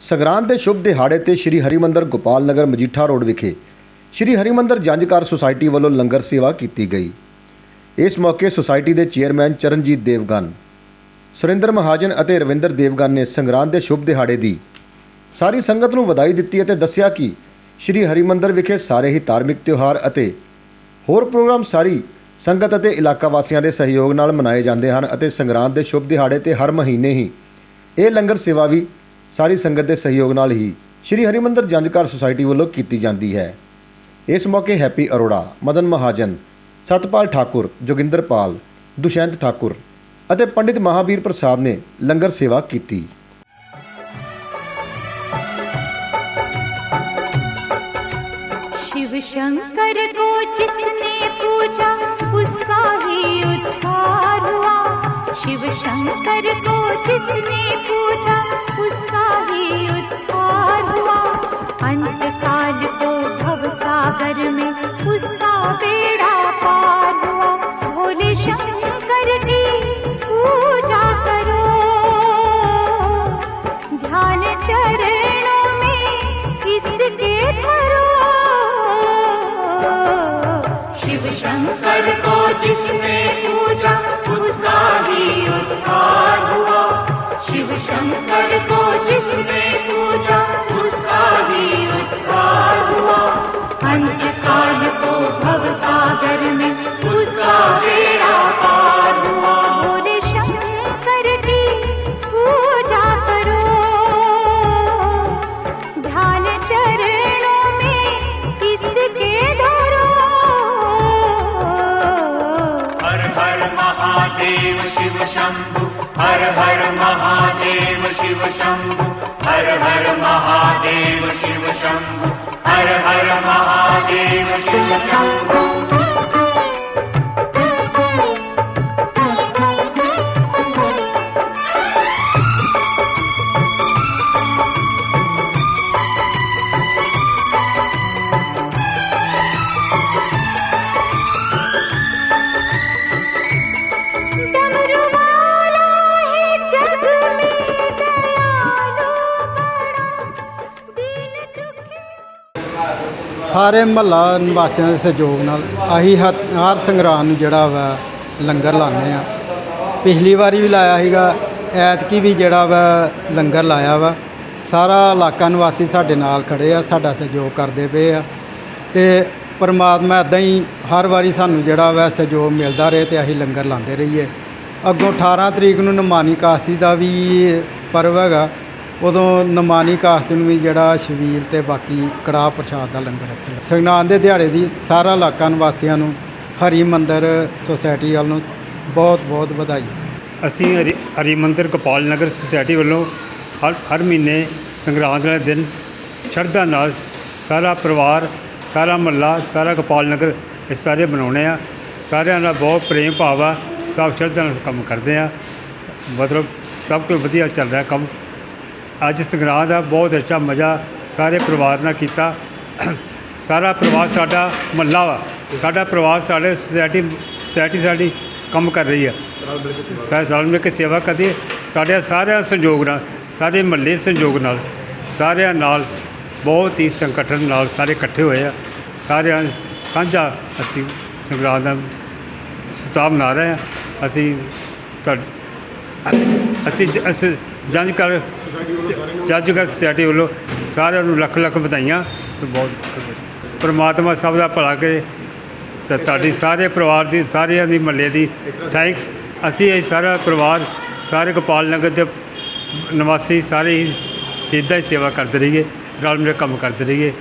ਸੰਗਰਾਂਦ ਦੇ ਸ਼ੁਭ ਦਿਹਾੜੇ ਤੇ ਸ੍ਰੀ ਹਰਿਮੰਦਰ ਗੋਪਾਲ ਨਗਰ ਮਜੀਠਾ ਰੋਡ ਵਿਖੇ ਸ੍ਰੀ ਹਰਿਮੰਦਰ ਜੰਜਕਾਰ ਸੁਸਾਇਟੀ ਵੱਲੋਂ ਲੰਗਰ ਸੇਵਾ ਕੀਤੀ ਗਈ। ਇਸ ਮੌਕੇ ਸੁਸਾਇਟੀ ਦੇ ਚੇਅਰਮੈਨ ਚਰਨਜੀਤ ਦੇਵਗਨ, ਸੁਰਿੰਦਰ ਮਹਾਜਨ ਅਤੇ ਰਵਿੰਦਰ ਦੇਵਗਨ ਨੇ ਸੰਗਰਾਂਦ ਦੇ ਸ਼ੁਭ ਦਿਹਾੜੇ ਦੀ ਸਾਰੀ ਸੰਗਤ ਨੂੰ ਵਧਾਈ ਦਿੱਤੀ ਅਤੇ ਦੱਸਿਆ ਕਿ ਸ੍ਰੀ ਹਰਿਮੰਦਰ ਵਿਖੇ ਸਾਰੇ ਹੀ ਧਾਰਮਿਕ ਤਿਉਹਾਰ ਅਤੇ ਹੋਰ ਪ੍ਰੋਗਰਾਮ ਸਾਰੀ ਸੰਗਤ ਅਤੇ ਇਲਾਕਾ ਵਾਸੀਆਂ ਦੇ ਸਹਿਯੋਗ ਨਾਲ ਮਨਾਏ ਜਾਂਦੇ ਹਨ ਅਤੇ ਸੰਗਰਾਂਦ ਦੇ ਸ਼ੁਭ ਦਿਹਾੜੇ ਤੇ ਹਰ ਮਹੀਨੇ ਹੀ ਇਹ ਲੰਗਰ ਸੇਵਾ ਵੀ ਸਾਰੀ ਸੰਗਤ ਦੇ ਸਹਿਯੋਗ ਨਾਲ ਹੀ ਸ੍ਰੀ ਹਰਿਮੰਦਰ ਜੰਜਕਾਰ ਸੁਸਾਇਟੀ ਵੱਲੋਂ ਕੀਤੀ ਜਾਂਦੀ ਹੈ ਇਸ ਮੌਕੇ ਹੈਪੀ ਅਰੋੜਾ ਮਦਨ ਮਹਾਜਨ ਸਤਪਾਲ ਠਾਕੁਰ ਜੋਗਿੰਦਰਪਾਲ ਦੁਸ਼ਯੰਤ ਠਾਕੁਰ ਅਤੇ ਪੰਡਿਤ ਮਹਾਵੀਰ ਪ੍ਰਸਾਦ ਨੇ ਲੰਗਰ ਸੇਵਾ ਕੀਤੀ शिव शंकर को जिसने पूजा उसका ही उद्धार हुआ शिव शंकर को जिसने पूजा Christ. Amen. महादेव शिव शंभु हर हर महादेव शिव शंभु हर हर महादेव शिव शंभु हर हर महादेव शिव शंभु ਸਾਰੇ ਮਹੱਲਾ ਨਿਵਾਸੀਆਂ ਦੇ ਸਹਿਯੋਗ ਨਾਲ ਆਹੀ ਹਰ ਹਰ ਸੰਗਰਾਮ ਨੂੰ ਜਿਹੜਾ ਵਾ ਲੰਗਰ ਲਾਉਂਦੇ ਆ ਪਿਛਲੀ ਵਾਰੀ ਵੀ ਲਾਇਆ ਸੀਗਾ, ਐਤਕੀ ਵੀ ਜਿਹੜਾ ਵਾ ਲੰਗਰ ਲਾਇਆ ਵਾ। ਸਾਰਾ ਇਲਾਕਾ ਨਿਵਾਸੀ ਸਾਡੇ ਨਾਲ ਖੜੇ ਆ, ਸਾਡਾ ਸਹਿਯੋਗ ਕਰਦੇ ਪਏ ਆ। ਤੇ ਪਰਮਾਤਮਾ ਇਦਾਂ ਹੀ ਹਰ ਵਾਰੀ ਸਾਨੂੰ ਜਿਹੜਾ ਵਾ ਸਹਿਯੋਗ ਮਿਲਦਾ ਰਹੇ ਤੇ ਅਸੀਂ ਲੰਗਰ ਲਾਉਂਦੇ ਰਹੀਏ। ਅੱਗੋਂ 18 ਤਰੀਕ ਨੂੰ ਨਮਾਨੀ ਕਾਸ਼ੀ ਦਾ ਵੀ ਪਰਵ ਹੈਗਾ। ਉਦੋਂ ਨਮਾਨੀ ਕਾਸਤ ਨੂੰ ਵੀ ਜਿਹੜਾ ਛਬੀਲ ਤੇ ਬਾਕੀ ਕੜਾਹ ਪ੍ਰਸ਼ਾਦ ਦਾ ਲੰਗਰ ਇੱਥੇ ਲੱਗਾ। ਸੰਗਰਾਂਦ ਦੇ ਦਿਹਾੜੇ ਦੀ ਸਾਰਾ ਇਲਾਕਾ ਨਿਵਾਸੀਆਂ ਨੂੰ ਹਰੀ ਮੰਦਰ ਸੁਸਾਇਟੀ ਵੱਲੋਂ ਬਹੁਤ ਬਹੁਤ ਵਧਾਈ। ਅਸੀਂ ਹਰੀ ਹਰੀ ਮੰਦਰ ਗੋਪਾਲ ਨਗਰ ਸੁਸਾਇਟੀ ਵੱਲੋਂ ਹਰ ਹਰ ਮਹੀਨੇ ਸੰਗਰਾਂਦ ਵਾਲੇ ਦਿਨ ਸ਼ਰਧਾ ਨਾਲ ਸਾਰਾ ਪਰਿਵਾਰ, ਸਾਰਾ ਮਹੱਲਾ, ਸਾਰਾ ਗੋਪਾਲ ਨਗਰ ਇਹ ਸਾਰੇ ਬਣਾਉਣੇ ਆ ਸਾਰਿਆਂ ਦਾ ਬਹੁਤ ਪ੍ਰੇਮ ਭਾਵ ਆ, ਸਭ ਸ਼ਰਧਾ ਨਾਲ ਕੰਮ ਕਰਦੇ ਆ ਮਤਲਬ ਸਭ ਕੁਝ ਵਧੀਆ ਚੱਲ ਰਿਹਾ ਕੰਮ। ਅੱਜ ਸੰਗਰਾਂਦ ਦਾ ਬਹੁਤ ਅੱਛਾ ਮਜ਼ਾ ਸਾਰੇ ਪਰਿਵਾਰ ਨਾਲ ਕੀਤਾ। ਸਾਰਾ ਪਰਿਵਾਰ ਸਾਡਾ ਮਹੱਲਾ ਵਾ। ਸਾਡਾ ਪਰਿਵਾਰ ਸਾਡੇ ਸੋਸਾਇਟੀ ਸੋਸਾਇਟੀ ਸਾਡੀ ਕੰਮ ਕਰ ਰਹੀ ਆ। ਸਾ ਰਲ ਮਿਲ ਕੇ ਸੇਵਾ ਕਰਦੀ। ਹੈ ਸਾਡੇ ਸਾਰਿਆਂ ਸੰਯੋਗ ਨਾਲ, ਸਾਰੇ ਮਹੱਲੇ ਸੰਯੋਗ ਨਾਲ, ਸਾਰਿਆਂ ਨਾਲ ਬਹੁਤ ਹੀ ਸੰਗਠਨ ਨਾਲ ਸਾਰੇ ਇਕੱਠੇ ਹੋਏ ਆ। ਸਾਰਿਆਂ ਸਾਂਝਾ ਅਸੀਂ ਸੰਗਰਾਂਦ ਦਾ ਸਤਾਬ ਮਨਾ ਰਹੇ ਆ। ਅਸੀਂ ਤੁਹਾ- ਅਸੀਂ ਅਸੀਂ ਜੰਜ ਕਰ ਜੱਜ ਕਰ ਸੋਸਾਇਟੀ ਵੱਲੋਂ ਸਾਰਿਆਂ ਨੂੰ ਲੱਖ ਲੱਖ ਵਧਾਈਆਂ ਤੇ ਬਹੁਤ ਪਰਮਾਤਮਾ ਸਭ ਦਾ ਭਲਾ ਕਰੇ ਤੇ ਤੁਹਾਡੀ ਸਾਰੇ ਪਰਿਵਾਰ ਦੀ, ਸਾਰਿਆਂ ਦੀ ਮਹੱਲੇ ਦੀ ਥੈਂਕਸ ਅਸੀਂ ਇਹ ਸਾਰਾ ਪਰਿਵਾਰ, ਸਾਰੇ ਗੋਪਾਲ ਨਗਰ ਦੇ ਨਿਵਾਸੀ ਸਾਰੇ ਹੀ ਸਿੱਧਾ ਹੀ ਸੇਵਾ ਕਰਦੇ ਰਹੀਏ, ਰਲ ਮਿਲ ਕੰਮ ਕਰਦੇ ਰਹੀਏ।